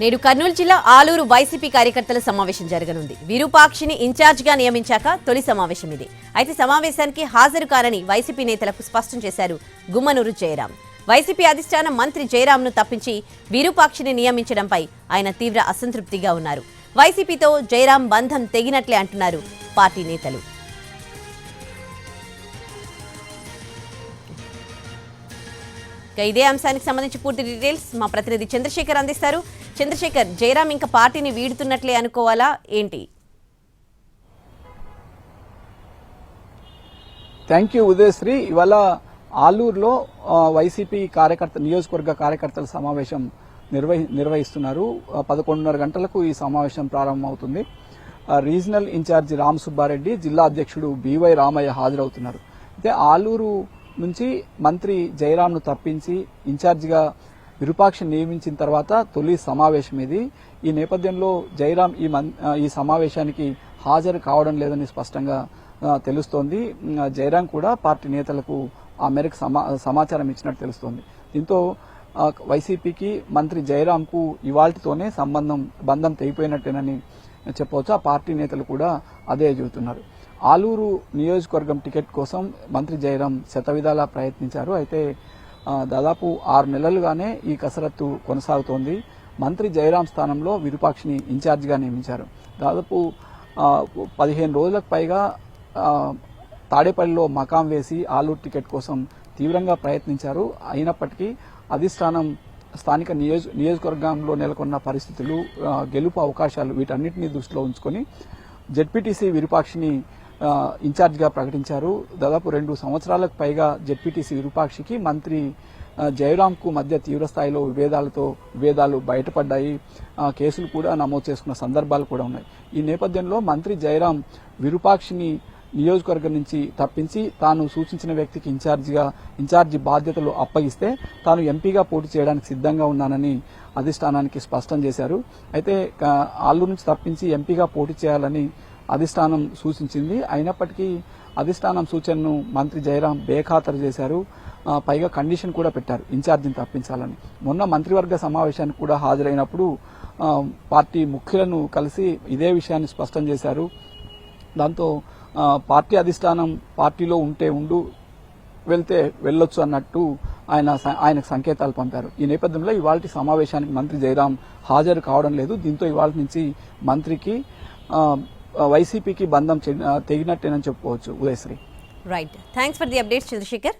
నేడు కర్నూలు జిల్లా ఆలూరు వైసీపీ కార్యకర్తల సమావేశం జరగనుంది. విరూపాక్షిని ఇన్ఛార్జిగా నియమించాక తొలి సమావేశం ఇది. అయితే సమావేశానికి హాజరు కారని వైసీపీ నేతలకు స్పష్టం చేశారు గుమ్మనూరు జయరాం. వైసీపీ అధిష్టానం మంత్రి జయరాంను తప్పించి విరూపాక్షిని నియమించడంపై ఆయన తీవ్ర అసంతృప్తిగా ఉన్నారు. వైసీపీతో జయరాం బంధం తెగినట్లే అంటున్నారు పార్టీ నేతలు. ఇదే అంశానికి సంబంధించి పూర్తి డీటెయిల్స్ మా ప్రతినిధి చంద్రశేఖర్ అందిస్తారు. చంద్రశేఖర్ జయరాం ఇంకా పార్టీని వీడుతున్నట్లే అనుకోవాలా? ఏంటి? Thank you Udayasri. ఇవాళ ఆలూరులో వైసీపీ కార్యకర్త నియోజకవర్గ కార్యకర్తల సమావేశం నిర్వహి నిర్వహిస్తున్నారు. పదకొండున్నర గంటలకు ఈ సమావేశం ప్రారంభమవుతుంది. రీజనల్ ఇన్ఛార్జి రామ్ సుబ్బారెడ్డి జిల్లా అధ్యక్షుడు బివై రామయ్య హాజరవుతున్నారు. అయితే ఆలూరు నుంచి మంత్రి జయరాంను తప్పించి ఇన్ఛార్జిగా విరూపాక్ష నియమించిన తర్వాత తొలి సమావేశం ఇది ఈ నేపథ్యంలో జయరాం ఈ ఈ సమావేశానికి హాజరు కావడం లేదని స్పష్టంగా తెలుస్తోంది. ఉమ్, జయరాం కూడా పార్టీ నేతలకు ఆ మేరకు సమా సమాచారం ఇచ్చినట్టు తెలుస్తోంది. దీంతో వైసీపీకి మంత్రి జయరాంకు ఇవాల్టితోనే సంబంధం బంధం తెగిపోయినట్టేనని చెప్పవచ్చు ఆ పార్టీ నేతలు కూడా అదే చెబుతున్నారు ఆలూరు నియోజకవర్గం టికెట్ కోసం మంత్రి జయరాం శతవిధాలా ప్రయత్నించారు. అయితే దాదాపు ఆరు నెలలుగానే ఈ కసరత్తు కొనసాగుతోంది. మంత్రి జయరాం స్థానంలో విరూపాక్షిని ఇన్ఛార్జిగా నియమించారు. దాదాపు పదిహేను రోజులకు పైగా తాడేపల్లిలో మకాం వేసి ఆలూరు టికెట్ కోసం తీవ్రంగా ప్రయత్నించారు. అయినప్పటికీ అధిష్టానం స్థానిక నియోజ నియోజకవర్గంలో నెలకొన్న పరిస్థితులు గెలుపు అవకాశాలు వీటన్నిటిని దృష్టిలో ఉంచుకొని జెడ్పీటీసీ విరూపాక్షిని ఇన్ఛార్జ్గా ప్రకటించారు. దాదాపు రెండు సంవత్సరాలకు పైగా జెడ్పీటీసీ విరూపాక్షికి మంత్రి జయరామ్కు జయరాంకు మధ్య తీవ్రస్థాయిలో విభేదాలతో విభేదాలు బయటపడ్డాయి. కేసులు కూడా నమోదు చేసుకున్న సందర్భాలు కూడా ఉన్నాయి. ఈ నేపథ్యంలో మంత్రి జయరాం విరూపాక్షిని నియోజకవర్గం నుంచి తప్పించి తాను సూచించిన వ్యక్తికి ఇన్ఛార్జిగా ఇన్ఛార్జి బాధ్యతలు అప్పగిస్తే తాను ఎంపీగా పోటీ చేయడానికి సిద్ధంగా ఉన్నానని అధిష్టానానికి స్పష్టం చేశారు. అయితే ఆ, ఆలూరు నుంచి తప్పించి ఎంపీగా పోటీ చేయాలని అధిష్టానం సూచించింది. అయినప్పటికీ అధిష్టానం సూచనను మంత్రి జయరాం బేఖాతరు చేశారు. పైగా కండిషన్ కూడా పెట్టారు. ఇన్ఛార్జిని తప్పించాలని. మొన్న మంత్రివర్గ సమావేశానికి కూడా హాజరైనప్పుడు పార్టీ ముఖ్యులను కలిసి ఇదే విషయాన్ని స్పష్టం చేశారు. దాంతో పార్టీ అధిష్టానం పార్టీలో ఉంటే ఉండు వెళ్తే వెళ్ళొచ్చు అన్నట్టు ఆయన స- ఆయనకు సంకేతాలు పంపారు. ఈ నేపథ్యంలో ఇవాళ సమావేశానికి మంత్రి జయరాం హాజరు కావడం లేదు. దీంతో ఇవాళ నుంచి మంత్రికి వైసీపీకి బంధం తెగినట్టేనని చెప్పుకోవచ్చు Udayasri. Right thanks for the updates Chandrasekhar.